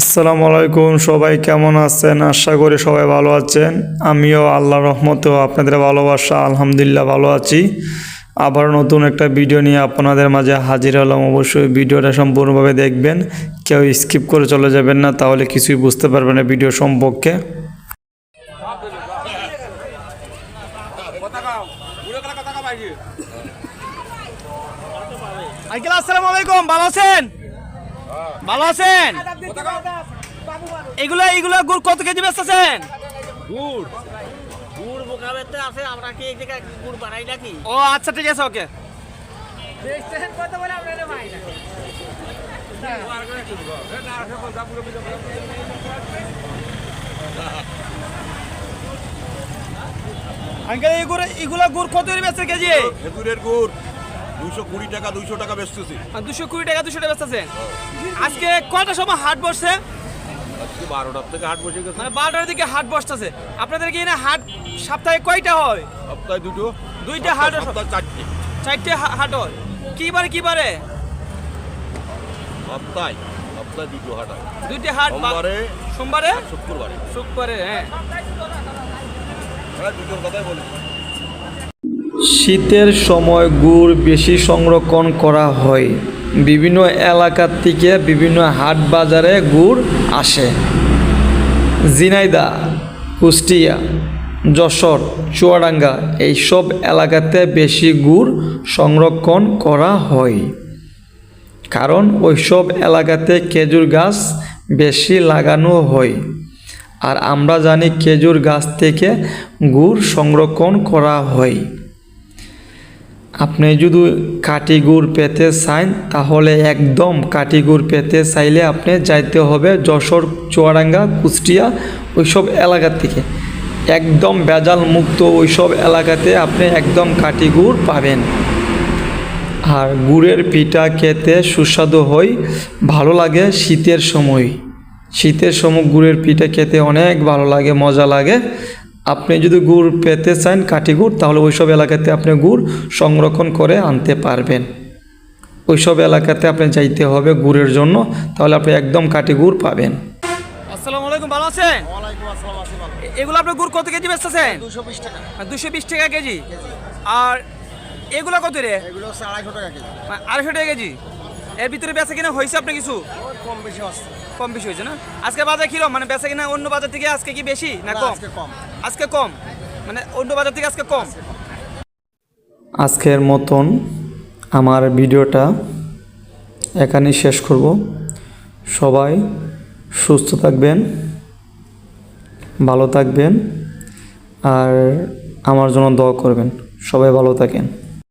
আসসালামু আলাইকুম, সবাই কেমন আছেন? আশা করি সবাই ভালো আছেন। আমিও আল্লাহ রহমতেও আপনাদের ভালোবাসা, আলহামদুলিল্লাহ ভালো আছি। আবার নতুন একটা ভিডিও নিয়ে আপনাদের মাঝে হাজির হলাম। অবশ্যই ভিডিওটা সম্পূর্ণভাবে দেখবেন। কেউ স্কিপ করে চলে যাবেন না, তাহলে কিছুই বুঝতে পারবেন না ভিডিও সম্পর্কে। আসসালামু আলাইকুম, ভালো আছেন? ভালো আছেন? এগুলো এগুলো গুড় কত কেজি বেচতেছেন? গুড়। গুড় মোকাবেতে আছে আমরা কি এই জায়গায় গুড় বানাই নাকি? ও আচ্ছা ঠিক আছে ওকে। আঙ্কেল এগুলো এগুলো গুড় কত বেচছে কেজি? খেজুরের গুড়। দুইশো কুড়ি টাকা দুইশো টাকা বেচতেছি। দুশো কুড়ি টাকা দুশো টাকা বেচতেছেন আজকে কয়টার সময় হাট বসছে? আজকে বারোটার থেকে হাট বসে গেছে। মানে বারোটার দিকে হাট বসতেছে। আপনাদের কি এখানে হাট সপ্তাহে কয়টা হয়? সপ্তাহে দুটো। দুইটা হাট সপ্তাহে চারটে। চারটে হাট হয়। কি বারে কি বারে? সপ্তাহে সপ্তাহে দুটো হাট হয়। দুইটা হাট সোমবারে সোমবারে? শুক্রবারে। শুক্রবারে হ্যাঁ। হ্যাঁ দুটোর কথাই বলি। শীতের সময় গুড় বেশি সংরক্ষণ করা হয়। বিভিন্ন এলাকার থেকে বিভিন্ন হাট বাজারে গুড় আসে। জিনাইদা কুষ্টিয়া, যশোর, চুয়াডাঙ্গা এইসব এলাকাতে বেশি গুড় সংরক্ষণ করা হয়। কারণ ওইসব এলাকাতে খেজুর গাছ বেশি লাগানো হয়। আর আমরা জানি খেজুর গাছ থেকে গুড় সংরক্ষণ করা হয়। আপনি যদি কাটি গুড় পেতে চান, তাহলে একদম কাটি গুড় পেতে চাইলে আপনি যাইতে হবে যশোর, চুয়াডাঙ্গা, কুষ্টিয়া ওইসব এলাকা থেকে একদম ভেজাল মুক্ত ওইসব এলাকাতে আপনি একদম কাটি গুড় পাবেন। আর গুড়ের পিঠা খেতে সুস্বাদু হয়, ভালো লাগে শীতের সময়। শীতের সময় গুড়ের পিঠা খেতে অনেক ভালো লাগে, মজা লাগে। আপনি যদি গুড় পেতে চান কাঠি গুড় তাহলে ওইসব এলাকাতে আপনি গুড় সংরক্ষণ করে আনতে পারবেন। ওইসব এলাকাতে আপনি যাইতে হবে গুড়ের জন্য তাহলে আপনি একদম কাঠি গুড় পাবেন। আসসালামু আলাইকুম ভালো আছেন? এগুলো আপনি গুড় কত কেজি বেচতেছেন? দুশো বিশ টাকা। দুশো বিশ টাকা কেজি। আর এগুলো কত রে? এগুলো আড়াইশো টাকা কেজি। আড়াইশো টাকা কেজি। এর ভিতরে বেচা কিনা হয়েছে আপনি কিছু? কম বেশি কম বেশি হয়েছে না? আজকে বাজার কিরম? মানে বেচা কিনা অন্য বাজার থেকে আজকে কি বেশি না কম? আজকে কম। আজকে কম? মানে অন্য বাজার থেকে আজকে কম। আজকের মতন আমার ভিডিওটা এখানেই শেষ করব। সবাই সুস্থ থাকবেন ভালো থাকবেন আর আমার জন্য দোয়া করবেন। সবাই ভালো থাকেন।